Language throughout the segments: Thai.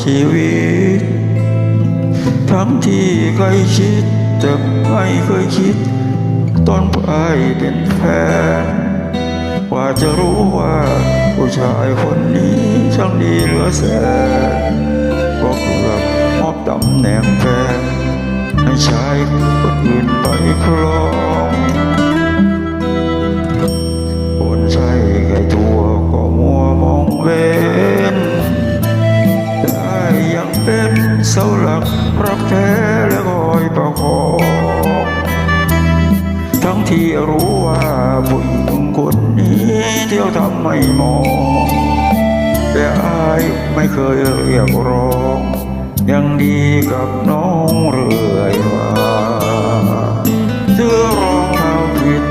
ชีวิต ทั้งที่เคยคิดแต่ไม่เคยคิดตอนไปเป็นแฟนกว่าจะรู้ว่าผู้ชายคนนี้ช่างดีเหลือแสนก็เกือบมอบตำแหน่งแฟนให้ชายคนอื่นไปครอง ที่รู้ว่าผู้หญิงคนนี้เที่ยวทำไม่มอง แต่อายไม่เคยเรียกร้อง ยังดีกับน้องเรื่อยมาเสื้อรองเท้าผิด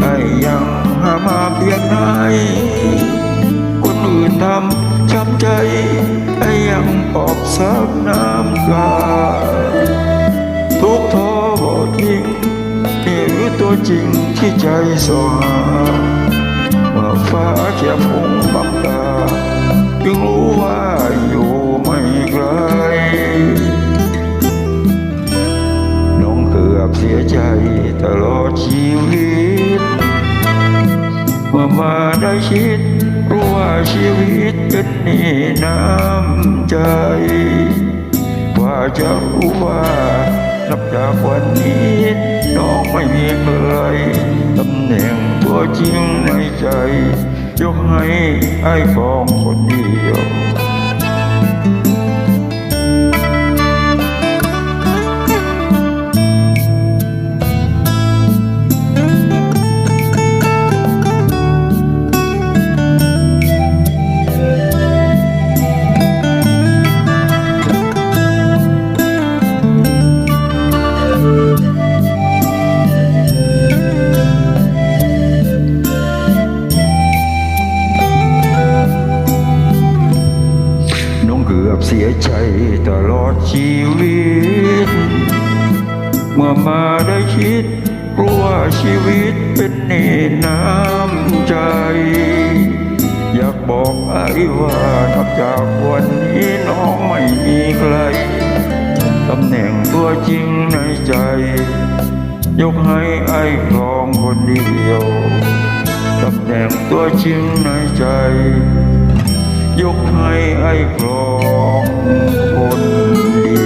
ได้ยังหามาเปลี่ยนให้คนอื่นทำช้ำใจไอ้ยังปอบซับน้ำตาทุกท้องนี่หรือ ตัวจริงที่ใจสวาเมื่อฟ้าแค่พงบังตาจึงรู้ว่าอยู่ไม่ไกลน้องเกือบเสียใจตลอดชีวิต เมื่อมาได้คิดรู้ว่าชีวิตเป็นนี่น้ำใจ ว่าจะรู้ว่านับจากวันนี้ น้องไม่มีใครตำแหน่งตัวจริงในใจ ยกให้ไอ้ฟองคนเดียว องเกือบเสียใจตลอดชีวิต เมื่อมาได้คิดรู้ว่าชีวิตเป็นนีน้ำใจ อยากบอกไอ้ว่านับจากวันนี้น้องไม่มีใครตำแหน่งตัวจริงในใจ ยกให้ไอ้ครองคนเดียวตำแหน่งตัวจริงในใจ ยกให้ไอ้กรองคนเดี